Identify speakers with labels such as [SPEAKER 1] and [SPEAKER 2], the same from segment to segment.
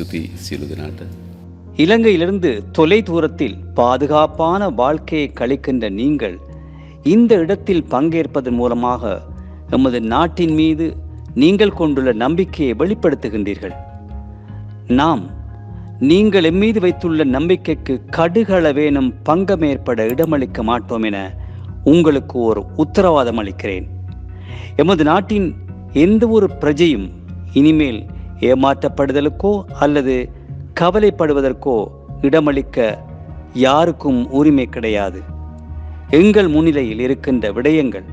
[SPEAKER 1] சுத்தி சீலுதநாட்டு
[SPEAKER 2] இலங்கையிலிருந்து தொலை தூரத்தில் பாதுகாப்பான வாழ்க்கையை கழிக்கின்ற நீங்கள் இந்த இடத்தில் பங்கேற்பதன் மூலமாக எமது நாட்டின் மீது நீங்கள் கொண்டுள்ள நம்பிக்கையை வெளிப்படுத்துகின்றீர்கள். நாம் நீங்கள் எம்மீது வைத்துள்ள நம்பிக்கைக்கு கடுகளவேனும் பங்கமேற்பட இடமளிக்க மாட்டோம் என உங்களுக்கு ஒரு உத்தரவாதம் அளிக்கிறேன். எமது நாட்டின் எந்த ஒரு பிரஜையும் இனிமேல் ஏமாற்றப்படுதலுக்கோ அல்லது கவலைப்படுவதற்கோ இடமளிக்க யாருக்கும் உரிமை கிடையாது. எங்கள் முன்னிலையில் இருக்கின்ற விடயங்கள்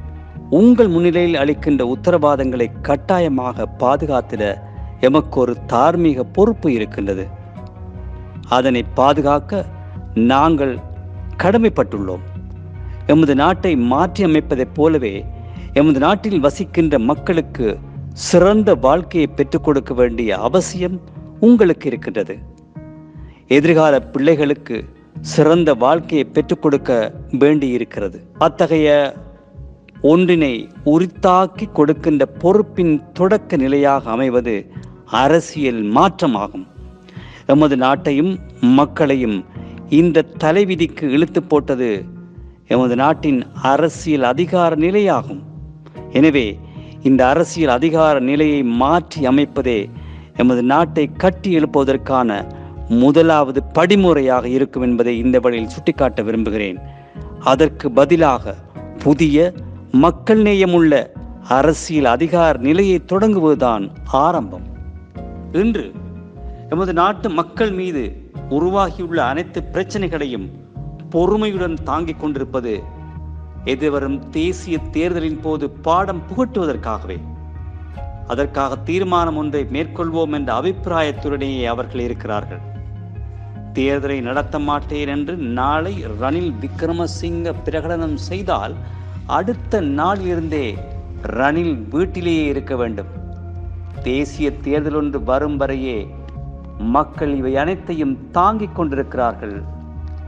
[SPEAKER 2] உங்கள் முன்னிலையில் அளிக்கின்ற உத்தரவாதங்களை கட்டாயமாக பாதுகாத்திட எமக்கு ஒரு தார்மீக பொறுப்பு இருக்கின்றது. அதனை பாதுகாக்க நாங்கள் கடமைப்பட்டுள்ளோம். எமது நாட்டை மாற்றி அமைப்பதைப் போலவே எமது நாட்டில் வசிக்கின்ற மக்களுக்கு சிறந்த வாழ்க்கையை பெற்றுக் கொடுக்க வேண்டிய அவசியம் உங்களுக்கு இருக்கின்றது. எதிர்கால பிள்ளைகளுக்கு சிறந்த வாழ்க்கையை பெற்றுக் கொடுக்க வேண்டியிருக்கிறது. அத்தகைய ஒன்றினை உரித்தாக்கி கொடுக்கின்ற பொறுப்பின் தொடக்க நிலையாக அமைவது அரசியல் மாற்றமாகும். எமது நாட்டையும் மக்களையும் இந்த தலைவிதிக்கு இழுத்து போட்டது எமது நாட்டின் அரசியல் அதிகார நிலையாகும். எனவே இந்த அரசியல் அதிகார நிலையை மாற்றி அமைப்பதே எமது நாட்டை கட்டி எழுப்புவதற்கான முதலாவது படிமுறையாக இருக்கும் என்பதை இந்த வழியில் சுட்டிக்காட்ட விரும்புகிறேன். அதற்கு பதிலாக புதிய மக்கள் நேயமுள்ள அரசியல் அதிகார நிலையை தொடங்குவதுதான் ஆரம்பம். இன்று எமது நாட்டு மக்கள் மீது உருவாகியுள்ள அனைத்து பிரச்சனைகளையும் பொறுமையுடன் தாங்கிக் கொண்டிருப்பது எதிர்வரும் தேசிய தேர்தலின் போது பாடம் புகட்டுவதற்காகவே. அதற்காக தீர்மானம் ஒன்றை மேற்கொள்வோம் என்ற அபிப்பிராயத்துடனேயே அவர்கள் இருக்கிறார்கள். தேர்தலை நடத்த மாட்டேன் என்று நாளை ரணில் விக்ரமசிங்க பிரகடனம் செய்தால் அடுத்த நாளிலிருந்தே ரணில் வீட்டிலேயே இருக்க வேண்டும். தேசிய தேர்தல் ஒன்று வரும் வரையே மக்கள் இவை அனைத்தையும் தாங்கிக் கொண்டிருக்கிறார்கள்.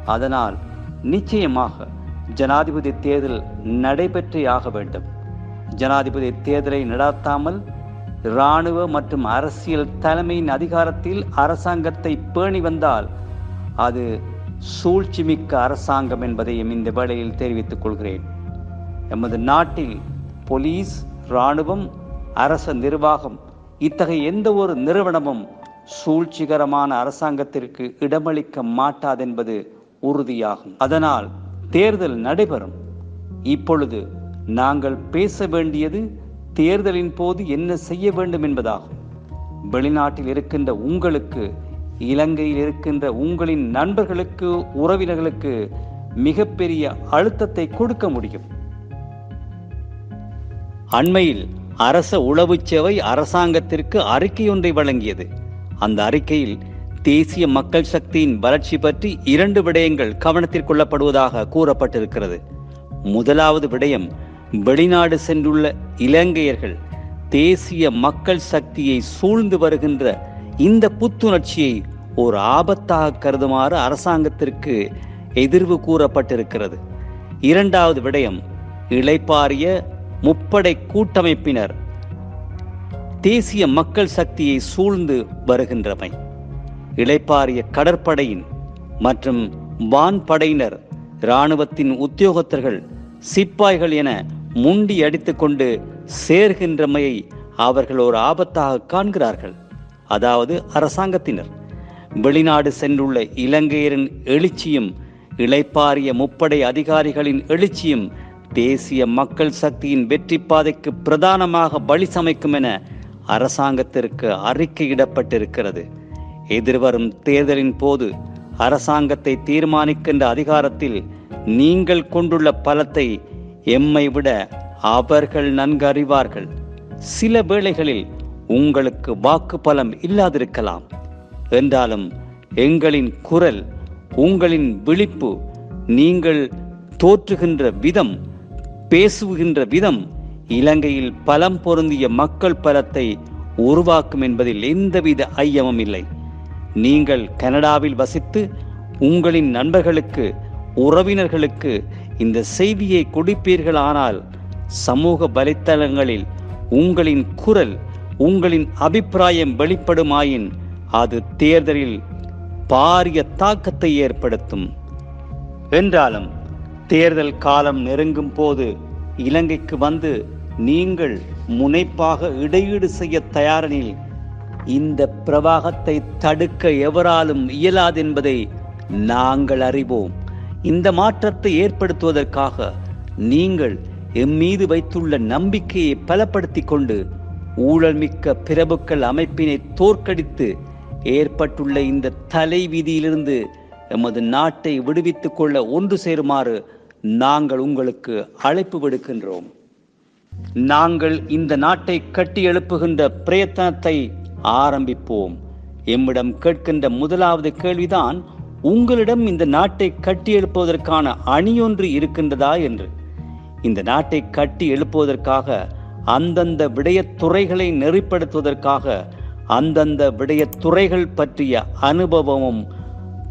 [SPEAKER 2] அதனால் நிச்சயமாக ஜனாதிபதி தேர்தல் நடைபெற்றே ஆக வேண்டும். ஜனாதிபதி தேர்தலை நடாத்தாமல் இராணுவ மற்றும் அரசியல் தலைமையின் அதிகாரத்தில் அரசாங்கத்தை பேணி வந்தால் அது சூழ்ச்சிமிக்க அரசாங்கம் என்பதையும் இந்த வேளையில் தெரிவித்துக் கொள்கிறேன். எமது நாட்டில் போலீஸ் இராணுவம் அரச நிர்வாகம் இத்தகைய எந்த ஒரு நிறுவனமும் சூழ்ச்சிகரமான அரசாங்கத்திற்கு இடமளிக்க மாட்டாதென்பது உறுதியாகும். அதனால் தேர்தல் நடைபெறும். இப்பொழுது நாங்கள் பேச வேண்டியது தேர்தலின் போது என்ன செய்ய வேண்டும் என்பதாகும். வெளிநாட்டில் இருக்கின்ற உங்களுக்கு இலங்கையில் இருக்கின்ற உங்களின் நண்பர்களுக்கு உறவினர்களுக்கு மிகப்பெரிய அழுத்தத்தை கொடுக்க முடியும். அண்மையில் அரச உளவு சேவை அரசாங்கத்திற்கு அறிக்கை ஒன்றை வழங்கியது. அந்த அறிக்கையில் தேசிய மக்கள் சக்தியின் வளர்ச்சி பற்றி இரண்டு விடயங்கள் கவனத்தில் கொள்ளப்படுவதாக கூறப்பட்டிருக்கிறது. முதலாவது விடயம் வெளிநாடு சென்றுள்ள இலங்கையர்கள் தேசிய மக்கள் சக்தியை சூழ்ந்து வருகின்ற இந்த புத்துணர்ச்சியை ஒரு ஆபத்தாக கருதுமாறு அரசாங்கத்திற்கு எதிர்வு கூறப்பட்டிருக்கிறது. இரண்டாவது விடயம் இளைப்பாரிய முப்படை கூட்டமைப்பினர் தேசிய மக்கள் சக்தியை சூழ்ந்து வருகின்றமை. இளைப்பாரிய கடற்படையின் மற்றும் வான்படையினர் இராணுவத்தின் உத்தியோகத்தர்கள் சிப்பாய்கள் என முண்டி அடித்துக்கொண்டு சேர்கின்றமையை அவர்கள் ஒரு ஆபத்தாக காண்கிறார்கள். அதாவது அரசாங்கத்தினர். வெளிநாடு சென்றுள்ள இலங்கையரின் எழுச்சியும் இளைப்பாரிய முப்படை அதிகாரிகளின் எழுச்சியும் தேசிய மக்கள் சக்தியின் வெற்றி பாதைக்கு பிரதானமாக பலி சமைக்கும் என அரசாங்கத்திற்கு அறிக்கையிடப்பட்டிருக்கிறது. எதிர்வரும் தேர்தலின் போது அரசாங்கத்தை தீர்மானிக்கின்ற அதிகாரத்தில் நீங்கள் கொண்டுள்ள பலத்தை எம்மை விட அவர்கள் நன்கு அறிவார்கள். சில வேளைகளில் உங்களுக்கு வாக்கு பலம் இல்லாதிருக்கலாம். என்றாலும் எங்களின் குரல் உங்களின் விழிப்பு நீங்கள் தோற்றுகின்ற விதம் பேசுகின்ற விதம் இலங்கையில் பலம் பொருந்திய மக்கள் பலத்தை உருவாக்கும் என்பதில் எந்தவித ஐயமும் இல்லை. நீங்கள் கனடாவில் வசித்து உங்களின் நண்பர்களுக்கு உறவினர்களுக்கு இந்த செய்தியை கொடுப்பீர்களானால் சமூக வலைத்தளங்களில் உங்களின் குரல் உங்களின் அபிப்பிராயம் வெளிப்படுமாயின் அது தேர்தலில் பாரிய தாக்கத்தை ஏற்படுத்தும். என்றாலும் தேர்தல் காலம் நெருங்கும் போது இலங்கைக்கு வந்து நீங்கள் முனைப்பாக இடையீடு செய்ய தயாரெனில் இந்த பிரவாகத்தை தடுக்க எவராலும் இயலாது என்பதை நாங்கள் அறிவோம். இந்த மாற்றத்தை ஏற்படுத்துவதற்காக நீங்கள் எம்மீது வைத்துள்ள நம்பிக்கையை பலப்படுத்தி கொண்டு ஊழல்மிக்க பிரபுக்கள் அமைப்பினை தோற்கடித்து ஏற்பட்டுள்ள இந்த தலைவீதியிலிருந்து எமது நாட்டை விடுவித்துக் கொள்ள ஒன்று சேருமாறு நாங்கள் உங்களுக்கு அழைப்பு விடுக்கின்றோம். நாங்கள் இந்த நாட்டை கட்டி எழுப்புகின்ற பிரயத்தனத்தை ஆரம்பிப்போம். எம்மிடம் கேட்கின்ற முதலாவது கேள்விதான் உங்களிடம் இந்த நாட்டை கட்டி எழுப்புவதற்கான அணியொன்று இருக்கின்றதா என்று. இந்த நாட்டை கட்டி எழுப்புவதற்காக அந்தந்த விடயத்துறைகளை நெறிப்படுத்துவதற்காக அந்தந்த விடயத்துறைகள் பற்றிய அனுபவமும்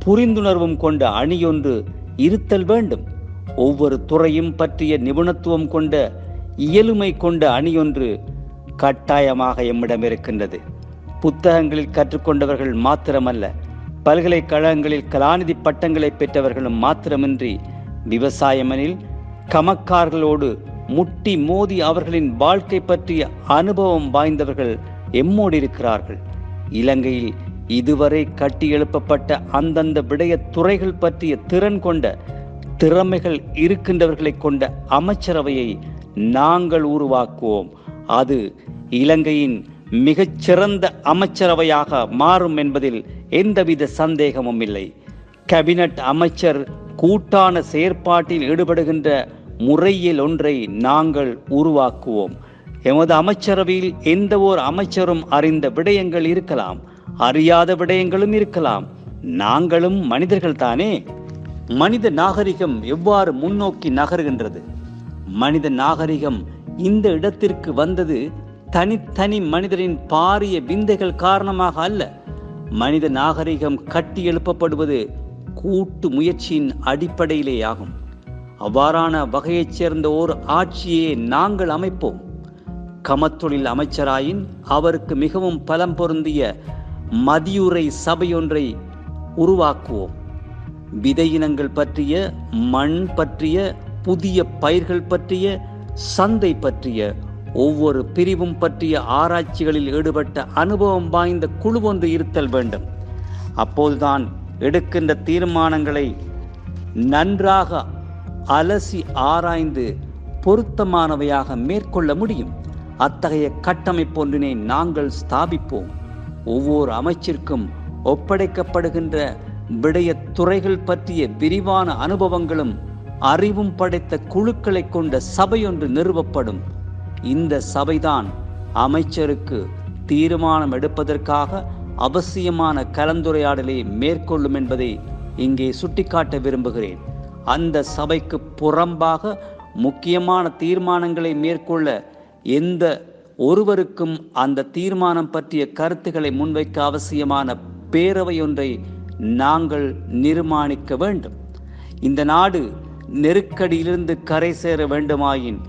[SPEAKER 2] புரிந்துணர்வும் கொண்ட அணியொன்று இருத்தல் வேண்டும். ஒவ்வொரு துறையும் பற்றிய நிபுணத்துவம் கொண்ட இயலுமை கொண்ட அணியொன்று கட்டாயமாக எம்மிடம் இருக்கின்றது. புத்தகங்களில் கற்றுக்கொண்டவர்கள் மாத்திரமல்ல பல்கலைக்கழகங்களில் கலாநிதி பட்டங்களை பெற்றவர்களும் மாத்திரமின்றி விவசாயமனில் கமக்கார்களோடு முட்டி மோதி அவர்களின் வாழ்க்கை பற்றிய அனுபவம் வாய்ந்தவர்கள் எம்மோடு இருக்கிறார்கள். இலங்கையில் இதுவரை கட்டி எழுப்பப்பட்ட அந்தந்த விடய துறைகள் பற்றிய திறன் கொண்ட திறமைகள் இருக்கின்றவர்களை கொண்ட அமைச்சரவையை நாங்கள் உருவாக்குவோம். அது இலங்கையின் மிகச்சிறந்த அமைச்சரவையாக மாறும் என்பதில் எந்தவித சந்தேகமும் இல்லை. கேபினட் அமைச்சர் கூட்டான செயற்பாட்டில் ஈடுபடுகின்ற முறையில் ஒன்றை நாங்கள் உருவாக்குவோம். எமது அமைச்சரவையில் எந்த ஓர் அமைச்சரும் அறிந்த விடயங்கள் இருக்கலாம் அறியாத விடயங்களும் இருக்கலாம். நாங்களும் மனிதர்கள் தானே? மனித நாகரிகம் எவ்வாறு முன்னோக்கி நகர்கின்றது? மனித நாகரிகம் இந்த இடத்திற்கு வந்தது தனித்தனி மனிதரின் பாரிய விந்தைகள் காரணமாக அல்ல மனித நாகரிகம் கட்டி எழுப்பப்படுவது கூட்டு முயற்சியின் அடிப்படையிலேயாகும். அவ்வாறான வகையைச் சேர்ந்த ஓர் ஆட்சியை நாங்கள் அமைப்போம். கமத்தொழில் அமைச்சராயின் அவருக்கு மிகவும் பலம் பொருந்திய மதியுரை சபையொன்றை உருவாக்குவோம். விதையினங்கள் பற்றிய மண் பற்றிய புதிய பயிர்கள் பற்றிய சந்தை பற்றிய ஒவ்வொரு பிரிவும் பற்றிய ஆராய்ச்சிகளில் ஈடுபட்ட அனுபவம் வாய்ந்த குழு ஒன்று இருத்தல் வேண்டும். அப்போதுதான் எடுக்கின்ற தீர்மானங்களை நன்றாக அலசி ஆராய்ந்து பொருத்தமானவையாக மேற்கொள்ள முடியும். அத்தகைய கட்டமைப்பொன்றினை நாங்கள் ஸ்தாபிப்போம். ஒவ்வொரு அமைச்சிற்கும் ஒப்படைக்கப்படுகின்ற விடய துறைகள் பற்றிய விரிவான அனுபவங்களும் அறிவும் படைத்த குழுக்களை கொண்ட சபையொன்று நிறுவப்படும். இந்த சபைதான் அமைச்சருக்கு தீர்மானம் எடுப்பதற்காக அவசியமான கலந்துரையாடலை மேற்கொள்ளும் என்பதை இங்கே சுட்டிக்காட்ட விரும்புகிறேன். அந்த சபைக்கு புறம்பாக முக்கியமான தீர்மானங்களை மேற்கொள்ள எந்த ஒருவருக்கும் அந்த தீர்மானம் பற்றிய கருத்துக்களை முன்வைக்க அவசியமான பேரவை ஒன்றை நாங்கள் நிர்மாணிக்க வேண்டும். இந்த நாடு நெருக்கடியிலிருந்து கரை சேர வேண்டுமாயின்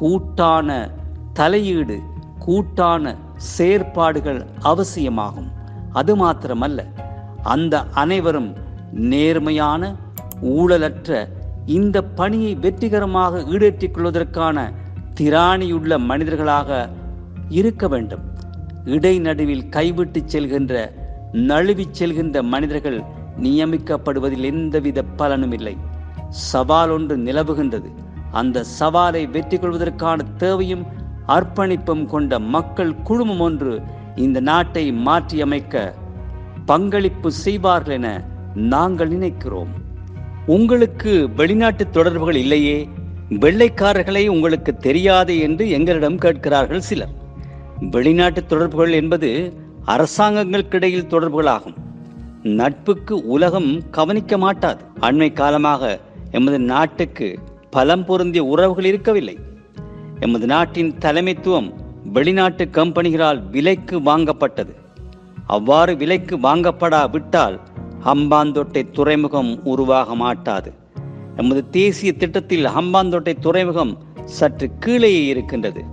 [SPEAKER 2] கூட்டான தலையீடு கூட்டான செயற்பாடுகள் அவசியமாகும். அது மாத்திரமல்ல அந்த அனைவரும் நேர்மையான ஊழலற்ற இந்த பணியை வெற்றிகரமாக ஈடேற்றிக் கொள்வதற்கான திராணியுள்ள மனிதர்களாக இருக்க வேண்டும். இடைநடுவில் கைவிட்டு செல்கின்ற நழுவிச் செல்கின்ற மனிதர்கள் நியமிக்கப்படுவதில் எந்தவித பலனும் இல்லை சவால் ஒன்று நிலவுகின்றது. அந்த சவாலை வெற்றி கொள்வதற்கான தேவையும் அர்ப்பணிப்பும் கொண்ட மக்கள் குழுமம் ஒன்று இந்த நாட்டை மாற்றியமைக்க பங்களிப்பு செய்வார்கள் என நாங்கள் நினைக்கிறோம். உங்களுக்கு வெளிநாட்டு தொடர்புகள் இல்லையே? வெள்ளைக்காரர்களை உங்களுக்கு தெரியாதே என்று எங்களிடம் கேட்கிறார்கள் சிலர். வெளிநாட்டு தொடர்புகள் என்பது அரசாங்கங்களுக்கிடையில் தொடர்புகளாகும். நட்புக்கு உலகம் கவனிக்க மாட்டாது. அண்மை காலமாக எமது நாட்டுக்கு பலம் பொருந்திய உறவுகள் இருக்கவில்லை. எமது நாட்டின் தலைமைத்துவம் வெளிநாட்டு கம்பெனிகளால் விலைக்கு வாங்கப்பட்டது. அவ்வாறு விலைக்கு வாங்கப்படாவிட்டால் ஹம்பாந்தோட்டை துறைமுகம் உருவாக மாட்டாது. எமது தேசிய திட்டத்தில் ஹம்பாந்தோட்டை துறைமுகம் சற்று கீழே இருக்கின்றது.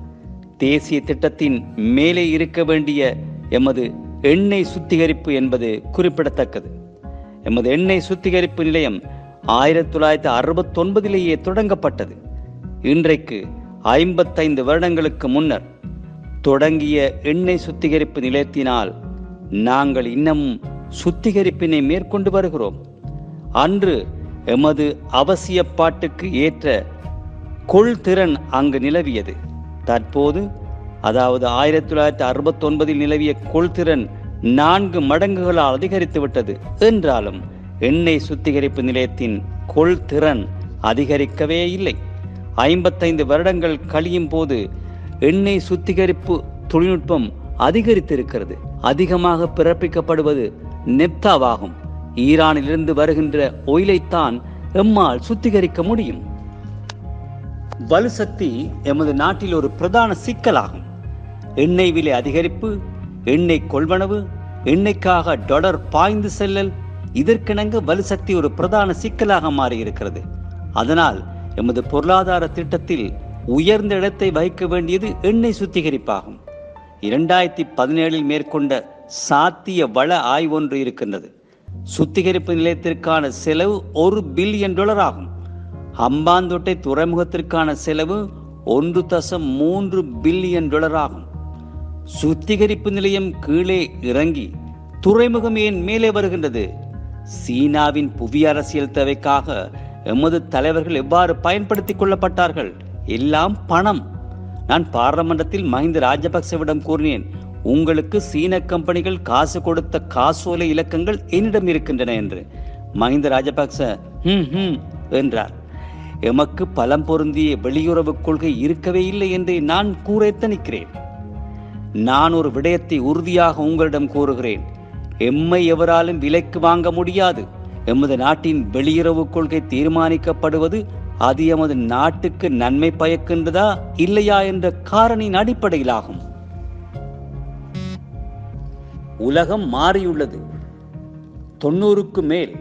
[SPEAKER 2] தேசிய திட்டத்தின் மேலே இருக்க வேண்டிய எமது எண்ணெய் சுத்திகரிப்பு என்பது குறிப்பிடத்தக்கது. எமது எண்ணெய் சுத்திகரிப்பு நிலையம் ஆயிரத்தி தொள்ளாயிரத்தி அறுபத்தொன்பதிலேயே தொடங்கப்பட்டது. இன்றைக்கு ஐம்பத்தைந்து வருடங்களுக்கு முன்னர் தொடங்கிய எண்ணெய் சுத்திகரிப்பு நிலையத்தினால் நாங்கள் இன்னமும் சுத்திகரிப்பினை மேற்கொண்டு வருகிறோம். அன்று எமது அவசியப்பாட்டுக்கு ஏற்ற கொள்திறன் அங்கு நிலவியது. தற்போது அதாவது ஆயிரத்தி தொள்ளாயிரத்தி அறுபத்தி ஒன்பதில் நிலவிய கொள்திறன் நான்கு மடங்குகளால் அதிகரித்து விட்டது. என்றாலும் எண்ணெய் சுத்திகரிப்பு நிலையத்தின் கொள்திறன் அதிகரிக்கவே இல்லை. ஐம்பத்தைந்து வருடங்கள் கழியும் போது எண்ணெய் சுத்திகரிப்பு தொழில்நுட்பம் அதிகரித்திருக்கிறது. அதிகமாக பிறப்பிக்கப்படுவது நெப்தாவாகும். ஈரானிலிருந்து வருகின்ற ஒயிலைத்தான் எம்மால் சுத்திகரிக்க முடியும். வலுசக்தி எமது நாட்டில் ஒரு பிரதான சிக்கலாகும். எண்ணெய் விலை அதிகரிப்பு எண்ணெய் கொள்வனவு எண்ணெய்க்காக டொலர் பாய்ந்து செல்லல் இதற்கிணங்க வலுசக்தி ஒரு பிரதான சிக்கலாக மாறியிருக்கிறது. அதனால் எமது பொருளாதார திட்டத்தில் உயர்ந்த இடத்தை வகிக்க வேண்டியது எண்ணெய் சுத்திகரிப்பாகும். இரண்டாயிரத்தி பதினேழில் மேற்கொண்ட சாத்திய வள ஆய்வொன்று இருக்கின்றது. சுத்திகரிப்பு நிலையத்திற்கான செலவு ஒரு பில்லியன் டாலர் ஆகும். ஹம்பாந்தோட்டை துறைமுகத்திற்கான செலவு ஒன்று தசம் மூன்று பில்லியன் டாலர் ஆகும். சுத்திகரிப்பு நிலையம் கீழே இறங்கி துறைமுகம் ஏன் மேலே வருகின்றது? சீனாவின் புவி அரசியல் தேவைக்காக எமது தலைவர்கள் எவ்வாறு பயன்படுத்திக் கொள்ளப்பட்டார்கள்? எல்லாம் பணம். நான் பாராளுமன்றத்தில் மஹிந்த ராஜபக்சவிடம் கூறினேன் உங்களுக்கு சீன கம்பெனிகள் காசு கொடுத்த காசோலை இலக்கங்கள் என்னிடம் இருக்கின்றன என்று. மஹிந்த ராஜபக்ச ஹம் ஹம் என்றார். எமக்கு பலம் பொருந்திய வெளியுறவு கொள்கை இருக்கவே இல்லை என்று நான் கூற எத்தனிக்கிறேன். நான் ஒரு விடயத்தை உறுதியாக உங்களிடம் கூறுகிறேன். எம்மை எவராலும் விலைக்கு வாங்க முடியாது. எமது நாட்டின் வெளியுறவு கொள்கை தீர்மானிக்கப்படுவது அது எமது நாட்டுக்கு நன்மை பயக்கின்றதா இல்லையா என்ற காரணியின் அடிப்படையிலாகும். உலகம் மாறியுள்ளது. தொண்ணூறுக்கு மேல்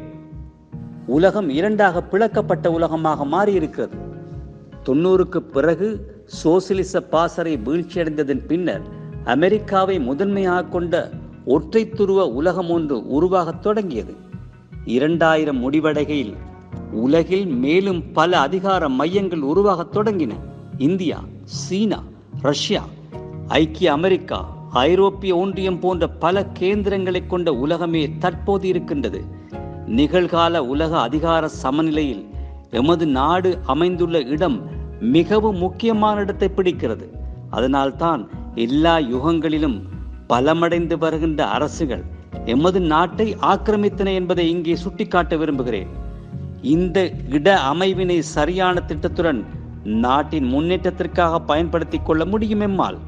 [SPEAKER 2] உலகம் இரண்டாக பிளக்கப்பட்ட உலகமாக மாறியிருக்கிறது. தொண்ணூறுக்கு பிறகு சோசியலிச பாசறை வீழ்ச்சியடைந்ததன் பின்னர் அமெரிக்காவை முதன்மையாக கொண்ட ஒற்றை துருவ உலகம் ஒன்று உருவாகத் தொடங்கியது. இரண்டாயிரம் முடிவடைகையில் உலகில் மேலும் பல அதிகார மையங்கள் உருவாகத் தொடங்கின. இந்தியா சீனா ரஷ்யா ஐக்கிய அமெரிக்கா ஐரோப்பிய ஒன்றியம் போன்ற பல கேந்திரங்களை கொண்ட உலகமே தற்போது இருக்கின்றது. நிகழ்கால உலக அதிகார சமநிலையில் எமது நாடு அமைந்துள்ள இடம் மிகவும் முக்கியமான இடத்தை பிடிக்கிறது. அதனால்தான் எல்லா யுகங்களிலும் பலமடைந்து வருகின்ற அரசுகள் எமது நாட்டை ஆக்கிரமித்தன என்பதை இங்கே சுட்டிக்காட்ட விரும்புகிறேன். இந்த இட அமைவினை சரியான திட்டத்துடன் நாட்டின் முன்னேற்றத்திற்காக பயன்படுத்திக் கொள்ள முடியும் எம்மால்?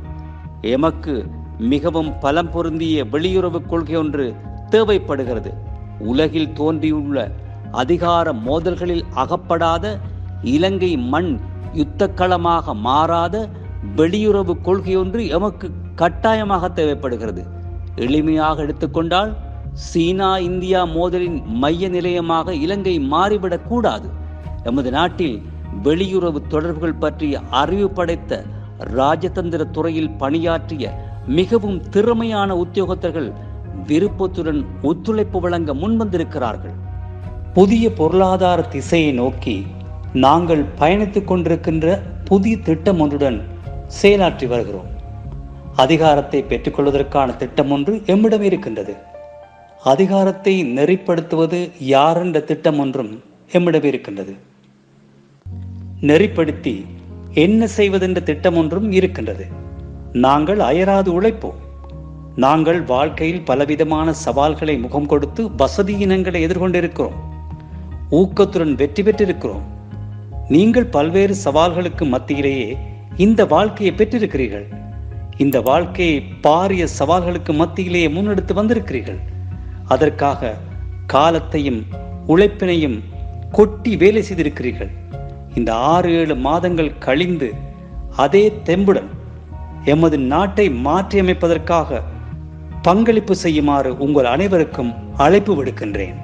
[SPEAKER 2] எமக்கு மிகவும் பலம் பொருந்திய வெளியுறவு கொள்கை ஒன்று தேவைப்படுகிறது. உலகில் தோன்றியுள்ள அதிகார மோதல்களில் அகப்படாத இலங்கை மண் யுத்தக்களமாக மாறாத வெளியுறவு கொள்கை ஒன்று எமக்கு கட்டாயமாக தேவைப்படுகிறது. எளிமையாக எடுத்துக்கொண்டால் சீனா இந்தியா மோதலின் மைய நிலையமாக இலங்கை மாறிவிடக் கூடாது. எமது நாட்டில் வெளியுறவு தொடர்புகள் பற்றிய அறிவு படைத்த ராஜதந்திர துறையில் பணியாற்றிய மிகவும் திறமையான உத்தியோகத்தர்கள் விருப்பத்துடன் ஒத்துழைப்பு வழங்க முன்வந்திருக்கிறார்கள். புதிய பொருளாதார திசையை நோக்கி நாங்கள் பயணித்துக் கொண்டிருக்கின்ற புதிய திட்டம் ஒன்றுடன் செயலாற்றி வருகிறோம். அதிகாரத்தை பெற்றுக்கொள்வதற்கான திட்டம் ஒன்று எம்மிடம் இருக்கின்றது. அதிகாரத்தை நெறிப்படுத்துவது யார் என்ற திட்டம் ஒன்றும் எம்மிடம் இருக்கின்றது. நெறிப்படுத்தி என்ன செய்வதென்ற திட்டம் ஒன்றும் இருக்கின்றது. நாங்கள் அயராது உழைப்போம். நாங்கள் வாழ்க்கையில் பலவிதமான சவால்களை முகம் கொடுத்து வசதியினங்களை எதிர்கொண்டிருக்கிறோம். ஊக்கத்துடன் வெற்றி பெற்றிருக்கிறோம். நீங்கள் பல்வேறு சவால்களுக்கு மத்தியிலேயே இந்த வாழ்க்கையை பெற்றிருக்கிறீர்கள். இந்த வாழ்க்கையை பாரிய சவால்களுக்கு மத்தியிலேயே முன்னெடுத்து வந்திருக்கிறீர்கள். அதற்காக காலத்தையும் உழைப்பினையும் கொட்டி வேலை செய்திருக்கிறீர்கள். இந்த ஆறு ஏழு மாதங்கள் கழிந்து அதே தெம்புடன் எமது நாட்டை மாற்றியமைப்பதற்காக பங்களிப்பு செய்யுமாறு உங்கள் அனைவருக்கும் அழைப்பு விடுக்கின்றேன்.